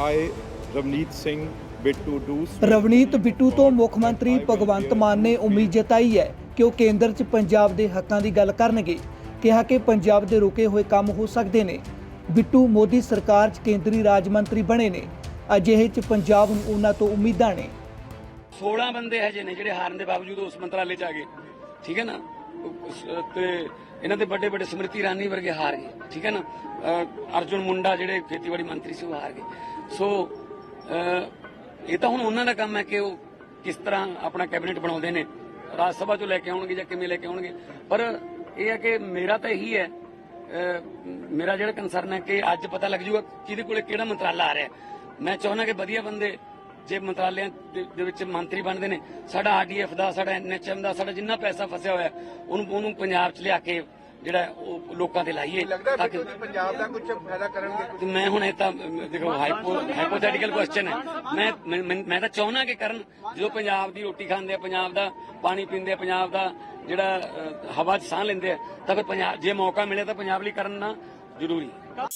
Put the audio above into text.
I, Ravneet Singh Bittu, do Ravneet Bittu ਤੋਂ ਮੁੱਖ ਮੰਤਰੀ ਭਗਵੰਤ ਮਾਨ ਨੇ ਉਮੀਦ ਜਤਾਈ ਹੈ ਕਿ ਉਹ ਕੇਂਦਰ 'ਚ ਪੰਜਾਬ ਦੇ ਹੱਕਾਂ ਦੀ ਗੱਲ ਕਰਨਗੇ। ਕਿਹਾ ਕਿ ਪੰਜਾਬ ਦੇ ਰੁਕੇ ਹੋਏ ਕੰਮ ਹੋ ਸਕਦੇ ਨੇ। ਬਿੱਟੂ ਮੋਦੀ ਸਰਕਾਰ 'ਚ ਕੇਂਦਰੀ ਰਾਜ ਮੰਤਰੀ ਬਣੇ ਨੇ। ਅਜਿਹੇ 'ਚ ਪੰਜਾਬ ਨੂੰ ਉਹਨਾਂ ਤੋਂ ਉਮੀਦਾਂ ਨੇ। 16 ਬੰਦੇ ਹਜੇ ਨੇ ਜਿਹੜੇ ਹਾਰਨ ਦੇ ਬਾਵਜੂਦ ਉਸ ਮੰਤਰਾਲੇ ਚ ਆ ਗਏ। ਠੀਕ ਹੈ ਨਾ? ਤੇ ਇਹਨਾਂ ਦੇ ਵੱਡੇ ਵੱਡੇ ਸਮ੍ਰਿਤੀ ਇਰਾਨੀ ਵਰਗੇ ਹਾਰ ਗਏ, ਠੀਕ ਹੈ ਨਾ? ਅਰਜੁਨ ਮੁੰਡਾ ਜਿਹੜੇ ਖੇਤੀਬਾੜੀ ਮੰਤਰੀ ਸੀ, ਉਹ ਹਾਰ ਗਏ। ਸੋ ਇਹ ਤਾਂ ਹੁਣ ਉਹਨਾਂ ਦਾ ਕੰਮ ਹੈ ਕਿ ਉਹ ਕਿਸ ਤਰ੍ਹਾਂ ਆਪਣਾ ਕੈਬਨਿਟ ਬਣਾਉਂਦੇ ਨੇ। ਰਾਜ ਸਭਾ ਚੋਂ ਲੈ ਕੇ ਆਉਣਗੇ ਜਾਂ ਕਿਵੇਂ ਲੈ ਕੇ ਆਉਣਗੇ। ਪਰ ਇਹ ਹੈ ਕਿ ਮੇਰਾ ਤਾਂ ਇਹੀ ਹੈ ਮੇਰਾ ਜਿਹੜਾ ਕੰਸਰਨ ਹੈ ਕਿ ਅੱਜ ਪਤਾ ਲੱਗ ਜੂਗਾ ਕਿਹਦੇ ਕੋਲੇ ਕਿਹੜਾ ਮੰਤਰਾਲਾ ਆ ਰਿਹਾ ਮੈਂ ਚਾਹੁੰਦਾ ਕਿ ਵਧੀਆ ਬੰਦੇ ਜੇ ਮੰਤਰਾਲਿਆਂ ਦੇ ਵਿੱਚ ਮੰਤਰੀ ਬਣਦੇ ਨੇ ਸਾਡਾ ਆਰਡੀਐਫ ਦਾ ਸਾਡਾ ਐਨਐਚਐਮ ਦਾ ਸਾਡਾ ਜਿੰਨਾ ਪੈਸਾ ਫਸਿਆ ਹੋਇਆ ਉਹਨੂੰ ਉਹਨੂੰ ਪੰਜਾਬ 'ਚ ਲਿਆ ਕੇ ਜਿਹੜਾ ਉਹ ਲੋਕਾਂ ਤੇ ਲਾਈਏ ਤਾਂ ਕਿ ਪੰਜਾਬ ਦਾ ਕੁਝ ਫਾਇਦਾ ਕਰਨਗੇ? ਮੈਂ ਹੁਣ ਇਹ ਤਾਂ ਦੇਖੋ ਹਾਈਪੋ ਹਾਈਪੋਥੈਟੀਕਲ ਕੁਐਸਚਨ ਹੈ। ਮੈਂ ਮੈਂ- ਤਾਂ ਚਾਹੁੰਦਾ ਕਿ ਕਰਨ ਜਦੋਂ ਪੰਜਾਬ ਦੀ ਰੋਟੀ ਖਾਂਦੇ ਆ ਪੰਜਾਬ ਦਾ ਪਾਣੀ ਪੀਂਦੇ ਆ ਪੰਜਾਬ ਦਾ ਜਿਹੜਾ ਹਵਾ 'ਚ ਸਾਹ ਲੈਂਦੇ ਆ ਤਾਂ ਫਿਰ ਪੰਜਾਬ ਜੇ ਮੌਕਾ ਮਿਲੇ ਤਾਂ ਪੰਜਾਬ ਲਈ ਕਰਨਾ ਜ਼ਰੂਰੀ ਹੈ।